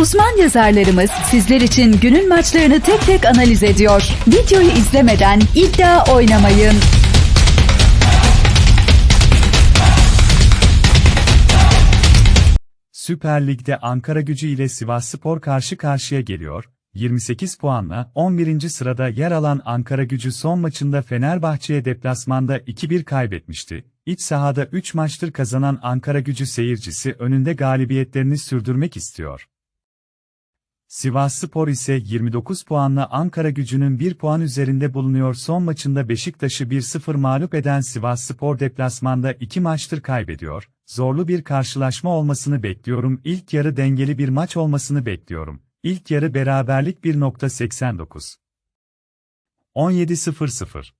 Uzman yazarlarımız sizler için günün maçlarını tek tek analiz ediyor. Videoyu izlemeden iddia oynamayın. Süper Lig'de Ankara gücü ile Sivasspor karşı karşıya geliyor. 28 puanla 11. sırada yer alan Ankara gücü son maçında Fenerbahçe'ye deplasmanda 2-1 kaybetmişti. İç sahada 3 maçtır kazanan Ankara gücü seyircisi önünde galibiyetlerini sürdürmek istiyor. Sivasspor ise 29 puanla Ankara gücünün 1 puan üzerinde bulunuyor. Son maçında Beşiktaş'ı 1-0 mağlup eden Sivasspor deplasmanda 2 maçtır kaybediyor. Zorlu bir karşılaşma olmasını bekliyorum. İlk yarı dengeli bir maç olmasını bekliyorum. İlk yarı beraberlik 1.89. 17.00